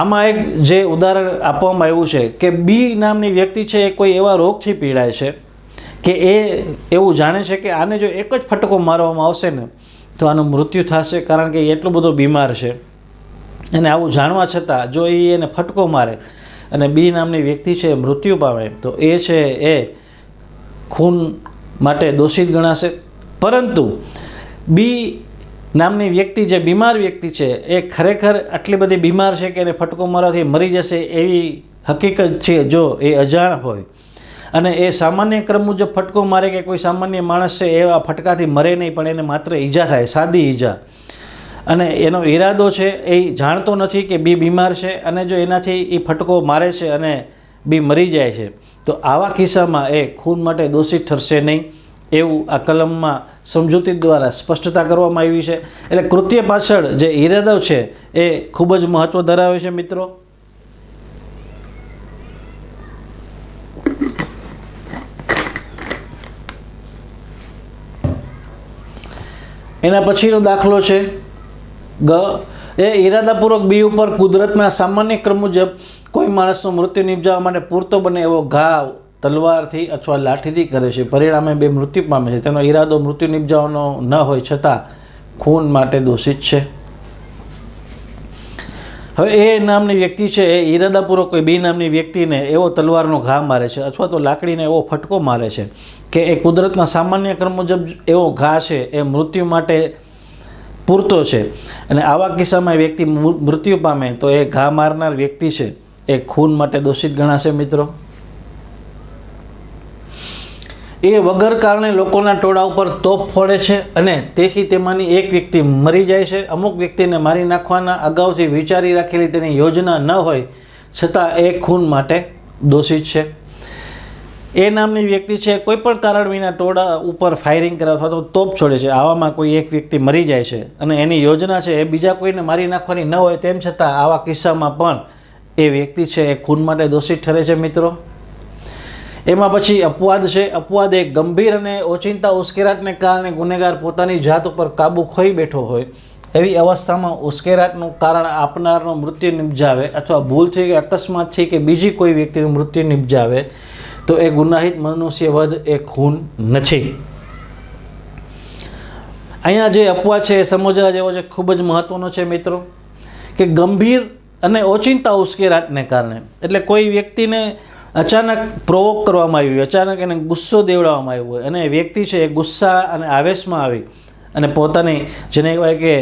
આમાં એક જે ઉદાહરણ આપવામાં આવ્યું છે કે બી નામની વ્યક્તિ છે એ કોઈ એવા રોગથી પીડાય છે કે એ એવું જાણે છે કે આને જો એક જ ફટકો મારવામાં આવશે ને, તો આનું મૃત્યુ થશે કારણ કે એ એટલો બધો બીમાર છે. અને આવું જાણવા છતાં જો એ એને ફટકો મારે અને બી નામની વ્યક્તિ છે એ મૃત્યુ પામે, તો એ છે એ ખૂન માટે દોષિત ગણાશે. પરંતુ બી નામની વ્યક્તિ જે બીમાર વ્યક્તિ છે, એ ખરેખર આટલી બધી બીમાર છે કે એને ફટકો મારવાથી મરી જશે એવી હકીકત છે જો એ અજાણ હોય. અને એ સામાન્ય ક્રમ મુજબ ફટકો મારે કે કોઈ સામાન્ય માણસ છે એવા ફટકાથી મરે નહીં, પણ એને માત્ર ઈજા થાય, સાદી ઈજા. અને એનો ઈરાદો છે, એ જાણતો નથી કે બી બીમાર છે, અને જો એનાથી એ ફટકો મારે છે અને બી મરી જાય છે, તો આવા કિસ્સામાં એ ખૂન માટે દોષિત ઠરશે નહીં. એવું આ કલમમાં સમજૂતી દ્વારા સ્પષ્ટતા કરવામાં આવી છે. એટલે કૃત્ય પાછળ જે ઈરાદો છે, એ ખૂબ જ મહત્ત્વ ધરાવે છે મિત્રો. એના પછીનો દાખલો છે. ગ. એ ઈરાદાપૂર્વક બી ઉપર કુદરતના સામાન્ય ક્રમ મુજબ કોઈ માણસનું મૃત્યુ નિપજાવવા માટે પૂરતો બને એવો ઘાવ તલવારથી અથવા લાઠીથી કરે છે. પરિણામે બે મૃત્યુ પામે છે. તેનો ઈરાદો મૃત્યુ નિપજાવવાનો ન હોય છતાં ખૂન માટે દોષિત છે. હવે એ નામની વ્યક્તિ છે, એ ઈરાદાપૂર્વક કોઈ બી નામની વ્યક્તિને એવો તલવારનો ઘા મારે છે અથવા તો લાકડીને એવો ફટકો મારે છે કે એ કુદરતના સામાન્ય ક્રમ મુજબ એવો ઘા છે, એ મૃત્યુ માટે પૂરતો છે. અને આવા કિસ્સામાં વ્યક્તિ મૃત્યુ પામે તો એ ઘા મારનાર વ્યક્તિ છે. એ ખૂન માટે દોષિત ગણાશે મિત્રો. એ વગર કારણે લોકોના ટોળા ઉપર તોપ ફોડે છે અને તેથી તેમાંની એક વ્યક્તિ મરી જાય છે. અમુક વ્યક્તિને મારી નાખવાના અગાઉથી વિચારી રાખેલી તેની યોજના ન હોય છતાં એ ખૂન માટે દોષિત છે. એ નામની વ્યક્તિ છે, કોઈ પણ કારણ વિના ટોળા ઉપર ફાયરિંગ કરે અથવા તો તોપ છોડે છે. આવામાં કોઈ એક વ્યક્તિ મરી જાય છે અને એની યોજના છે, એ બીજા કોઈને મારી નાખવાની ન હોય તેમ છતાં આવા કિસ્સામાં પણ એ વ્યક્તિ છે, એ ખૂન માટે દોષિત ઠરે છે મિત્રો. એમાં પછી અપવાદ છે. અપવાદ એક ગંભીર અને ઓચિંતા ઉશ્કેરાટને કારણે ગુનેગાર પોતાની જાત ઉપર કાબુ ખોઈ બેઠો હોય એવી અવસ્થામાં ઉશ્કેરાટનું કારણ આપનારનું મૃત્યુ નિપજાવે અથવા ભૂલથી કે અકસ્માતથી કે બીજી કોઈ વ્યક્તિનું મૃત્યુ નિપજાવે, તો એ ગુનાહિત મનુષ્ય વધ એ ખૂન નથી. અહીંયા જે અપવાદ છે એ સમજવા જેવો છે ખૂબ જ મહત્ત્વનો છે મિત્રો, કે ગંભીર અને ઓચિંતા ઉશ્કેરાટને કારણે. એટલે કોઈ વ્યક્તિને અચાનક પ્રોવોક કરવામાં આવ્યું, અચાનક એને ગુસ્સો દેવડાવવામાં આવ્યો હોય. અને વ્યક્તિ છે, એ ગુસ્સા અને આવેશમાં આવી અને પોતાની જેને કહેવાય કે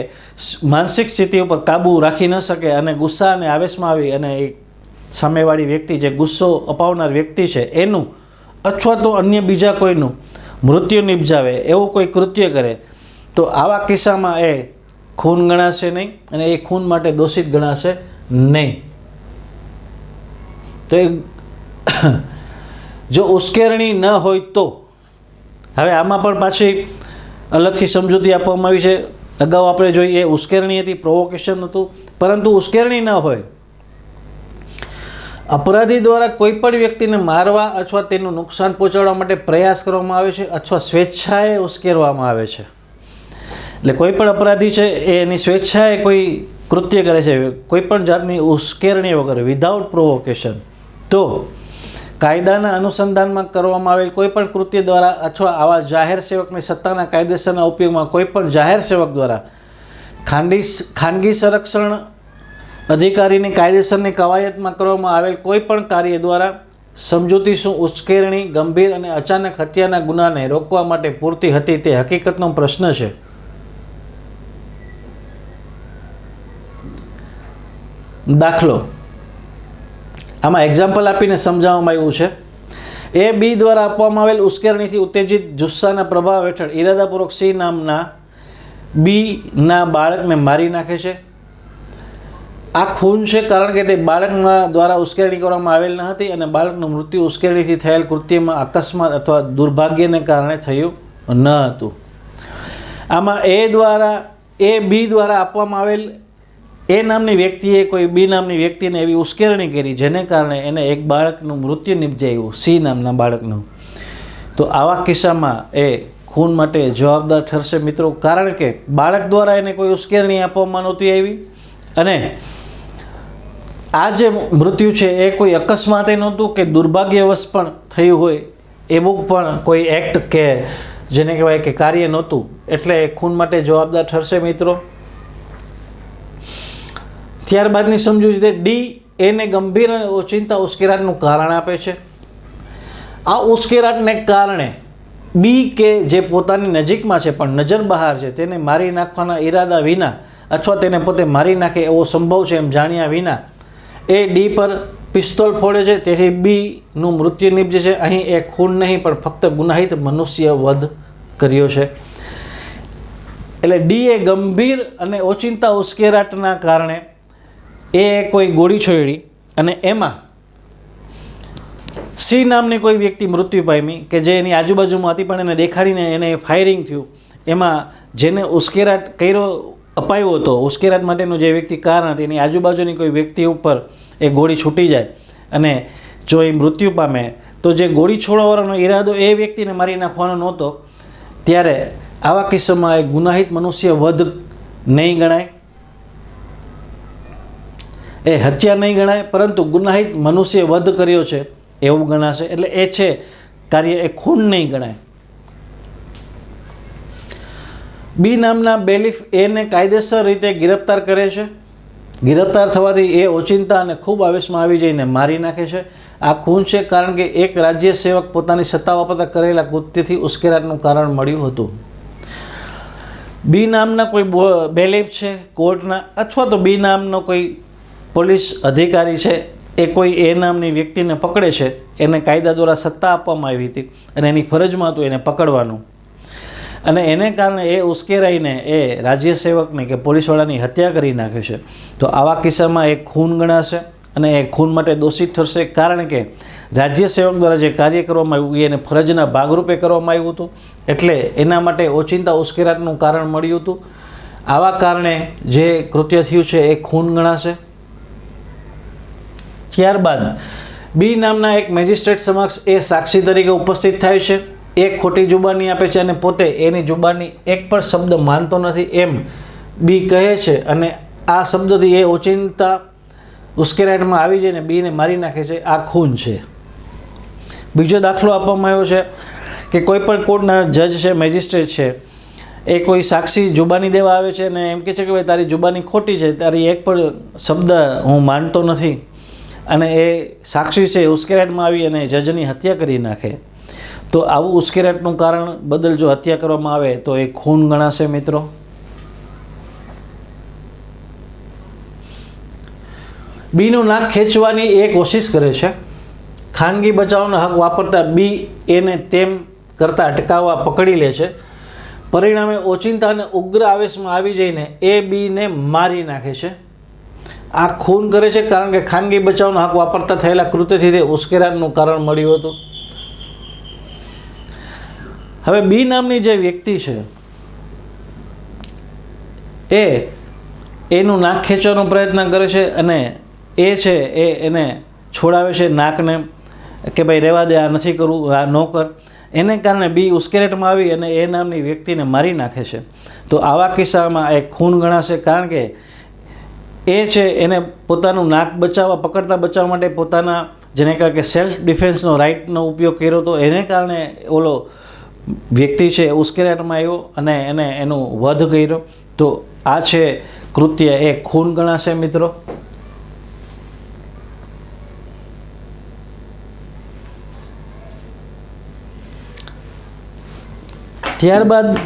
માનસિક સ્થિતિ ઉપર કાબૂ રાખી ન શકે અને ગુસ્સા અને આવેશમાં આવી અને એ સામેવાળી વ્યક્તિ જે ગુસ્સો અપાવનાર વ્યક્તિ છે, એનું અથવા તો અન્ય બીજા કોઈનું મૃત્યુ નિપજાવે, એવું કોઈ કૃત્ય કરે, તો આવા કિસ્સામાં એ ખૂન ગણાશે નહીં અને એ ખૂન માટે દોષિત ગણાશે નહીં. તો એ જો ઉશ્કેરણી ન હોય તો. હવે આમાં પણ પાછી અલગથી સમજૂતી આપવામાં આવી છે. અગાઉ આપણે જોઈએ ઉશ્કેરણી હતી પ્રોવોકેશન હતું. પરંતુ ઉશ્કેરણી ન હોય. અપરાધી દ્વારા કોઈ પણ વ્યક્તિને મારવા અથવા તેનું નુકસાન પહોંચાડવા માટે પ્રયાસ કરવામાં આવે છે અથવા સ્વેચ્છાએ ઉશ્કેરવામાં આવે છે. એટલે કોઈ પણ અપરાધી છે, એ એની સ્વેચ્છાએ કોઈ કૃત્ય કરે છે. કોઈ પણ જાતની ઉશ્કેરણી વગર વિધાઉટ પ્રોવોકેશન તો કાયદાના અનુસંધાનમાં કરવામાં આવેલ કોઈપણ કૃત્ય દ્વારા અથવા આવા જાહેર સેવકની સત્તાના કાયદેસરના ઉપયોગમાં કોઈપણ જાહેર સેવક દ્વારા ખાનગી ખાનગી સંરક્ષણ અધિકારીની કાયદેસરની કવાયતમાં કરવામાં આવેલ કોઈપણ કાર્ય દ્વારા સમજૂતી શું ઉશ્કેરણી, ગંભીર અને અચાનક હત્યાના ગુનાને રોકવા માટે પૂરતી હતી તે હકીકતનો પ્રશ્ન છે. દાખલો. આમાં એક્ઝામ્પલ આપીને સમજાવવામાં આવ્યું છે. એ બી દ્વારા આપવામાં આવેલ ઉશ્કેરણીથી ઉત્તેજિત જુસ્સાના પ્રભાવ હેઠળ ઈરાદાપૂર્વક સી નામના બીના બાળકને મારી નાખે છે. આ ખૂન છે કારણ કે તે બાળકના દ્વારા ઉશ્કેરણી કરવામાં આવેલ ન હતી અને બાળકનું મૃત્યુ ઉશ્કેરણીથી થયેલ કૃત્યમાં અકસ્માત અથવા દુર્ભાગ્યને કારણે થયું ન હતું. આમાં એ દ્વારા, એ બી દ્વારા આપવામાં આવેલ એ નામની વ્યક્તિએ કોઈ બી નામની વ્યક્તિને એવી ઉશ્કેરણી કરી જેને કારણે એને એક બાળકનું મૃત્યુ નિપજાયું, સી નામના બાળકનું. તો આવા કિસ્સામાં એ ખૂન માટે જવાબદાર ઠરશે મિત્રો, કારણ કે બાળક દ્વારા એને કોઈ ઉશ્કેરણી આપવામાં નહોતી આવી અને આ જે મૃત્યુ છે એ કોઈ અકસ્માતે નહોતું કે દુર્ભાગ્યવશ પણ થયું હોય એવું પણ કોઈ એક્ટ કે જેને કહેવાય કે કાર્ય નહોતું. એટલે ખૂન માટે જવાબદાર ઠરશે મિત્રો. ત્યારબાદની સમજૂતી છે ડી એને ગંભીર અને ઓચિંતા ઉશ્કેરાટનું કારણ આપે છે. આ ઉશ્કેરાટને કારણે બી કે જે પોતાની નજીકમાં છે પણ નજર બહાર છે તેને મારી નાખવાના ઈરાદા વિના અથવા તેને પોતે મારી નાખે એવો સંભવ છે એમ જાણ્યા વિના એ ડી પર પિસ્તોલ ફોડે છે. તેથી બીનું મૃત્યુ નિપજે છે. અહીં એ ખૂન નહીં, પણ ફક્ત ગુનાહિત મનુષ્ય વધ કર્યો છે. એટલે ડી એ ગંભીર અને ઓચિંતા ઉશ્કેરાટના કારણે એ કોઈ ગોળી છોડી અને એમાં સી નામની કોઈ વ્યક્તિ મૃત્યુ પામી કે જે એની આજુબાજુમાં હતી પણ એને દેખાડીને એને ફાયરિંગ થયું, એમાં જેને ઉશ્કેરાટ કર્યો, અપાયો હતો, ઉશ્કેરાટ માટેનું જે વ્યક્તિ કારણ હતી, એની આજુબાજુની કોઈ વ્યક્તિ ઉપર એ ગોળી છૂટી જાય અને જો એ મૃત્યુ પામે, તો જે ગોળી છોડવાનો ઈરાદો એ વ્યક્તિને મારી નાખવાનો નહોતો, ત્યારે આવા કિસ્સામાં એ ગુનાહિત મનુષ્ય વધ નહીં ગણાય. એ હત્યા નહીં ગણાય, પરંતુ ગુનાહિત મનુષ્ય વધ કર્યો છે, એવું ગણાશે. એટલે એ છે, કાર્ય એ ખૂન નહીં ગણાય. બી નામના બેલીફ એને કાયદેસર રીતે ગિરફ્તાર કરે છે. ગિરફ્તાર થવાથી એ ઓચિંતા અને ખૂબ આવેશમાં આવી જઈને મારી નાખે છે. આ ખૂન છે કારણ કે એક રાજ્ય સેવક પોતાની સત્તા વાપરતા કરેલા કૃત્યથી ઉશ્કેરાટનું કારણ મળ્યું હતું. બી નામના કોઈ બેલીફ છે, કોર્ટના, અથવા તો બી નામનો કોઈ પોલીસ અધિકારી છે, એ કોઈ એ નામની વ્યક્તિને પકડે છે, એને કાયદા દ્વારા સત્તા આપવામાં આવી હતી અને એની ફરજમાં હતું એને પકડવાનું. અને એને કારણે એ ઉશ્કેરાઈને એ રાજ્ય સેવકને કે પોલીસવાળાની હત્યા કરી નાખે છે. તો આવા કિસ્સામાં એ ખૂન ગણાશે અને એ ખૂન માટે દોષિત ઠરશે કારણ કે રાજ્ય સેવક દ્વારા જે કાર્ય કરવામાં આવ્યું, એને ફરજના ભાગરૂપે કરવામાં આવ્યું હતું. એટલે એના માટે ઓચિંતા, ઉશ્કેરાટનું કારણ મળ્યું હતું. આવા કારણે જે કૃત્ય થયું છે, એ ખૂન ગણાશે. ત્યારબાદ બી નામના એક મેજિસ્ટ્રેટ સમક્ષ એ સાક્ષી તરીકે ઉપસ્થિત થાય છે. એ ખોટી જુબાની આપે છે અને પોતે એની જુબાની એક પણ શબ્દ માનતો નથી એમ બી કહે છે અને આ શબ્દથી એ ઓચિંતા ઉશ્કેરાટમાં આવી જઈને બીને મારી નાખે છે. આ ખૂન છે. બીજો દાખલો આપવામાં આવ્યો છે કે કોઈ પણ કોર્ટના જજ છે, મેજિસ્ટ્રેટ છે, એ કોઈ સાક્ષી જુબાની દેવા આવે છે અને એમ કહે છે કે ભાઈ તારી જુબાની ખોટી છે, તારી એક પણ શબ્દ હું માનતો નથી. અને એ સાક્ષી છે ઉશ્કેરાટમાં આવી અને જજની હત્યા કરી નાખે. તો આવું ઉશ્કેરાટનું કારણ બદલ જો હત્યા કરવામાં આવે, તો એ ખૂન ગણાશે મિત્રો? બીનું નાક ખેંચવાની એ કોશિશ કરે છે. ખાનગી બચાવનો હક વાપરતા બી એને તેમ કરતાં અટકાવવા પકડી લે છે. પરિણામે ઓચિંતા અને ઉગ્ર આવેશમાં આવી જઈને એ બીને મારી નાખે છે. આ ખૂન કરે છે કારણ કે ખાનગી બચાવનો હક વાપરતા થયેલા કૃત્યથી તે ઉશ્કેરાટનું કારણ મળ્યું હતું. હવે બી નામની જે વ્યક્તિ છે, એ એનું નાક ખેંચવાનો પ્રયત્ન કરે છે અને એ છે એ એને છોડાવે છે નાકને કે ભાઈ રહેવા દે, આ નથી કરવું, આ ન કર. એને કારણે બી ઉશ્કેરેટમાં આવી અને એ નામની વ્યક્તિને મારી નાખે છે. તો આવા કિસ્સામાં એ ખૂન ગણાશે કારણ કે એ છે એને પોતાનું નાક બચાવવા, પકડતા બચાવવા માટે પોતાના જેને કહે કે સેલ્ફ ડિફેન્સનો રાઇટનો ઉપયોગ કર્યો હતો એને કારણે ઓલો વ્યક્તિ છે ઉશ્કેરાટમાં આવ્યો અને એને એનું વધ કર્યો. તો આ છે કૃત્ય, એ ખૂન ગણાશે મિત્રો. ત્યારબાદ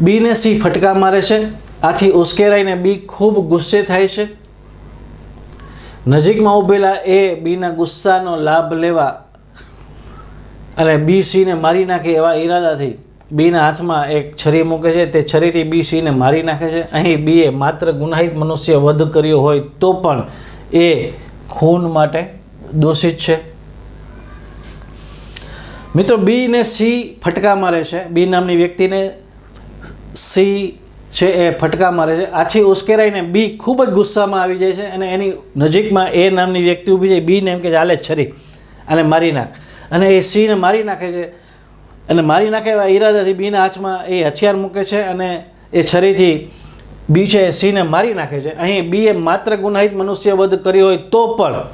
બીને સી ફટકા મારે છે. આથી ઉશ્કેરાઈને બી ખૂબ ગુસ્સે થાય છે. નજીકમાં ઊભેલા એ બીના ગુસ્સાનો લાભ લેવા અને બી સીને મારી નાખે એવા ઈરાદાથી બીના હાથમાં એક છરી મૂકે છે. તે છરીથી બી સીને મારી નાખે છે. અહીં બીએ માત્ર ગુનાહિત મનુષ્ય વધ કર્યો હોય તો પણ એ ખૂન માટે દોષિત છે. મિત્રો બી ને સી ફટકા મારે છે. બી નામની વ્યક્તિને સી છે, એ ફટકા મારે છે. આછી ઉશ્કેરાઈને બી ખૂબ જ ગુસ્સામાં આવી જાય છે અને એની નજીકમાં એ નામની વ્યક્તિ ઊભી છે બીને એમ કે ચાલે છરી. અને મારી નાખ. અને એ સિંહને મારી નાખે છે. અને મારી નાખે એવા ઈરાદાથી બીના હાથમાં એ હથિયાર મૂકે છે અને એ છરીથી બી છે, એ સિંહને મારી નાખે છે. અહીં બીએ માત્ર ગુનાહિત મનુષ્યવધ કર્યો હોય તો પણ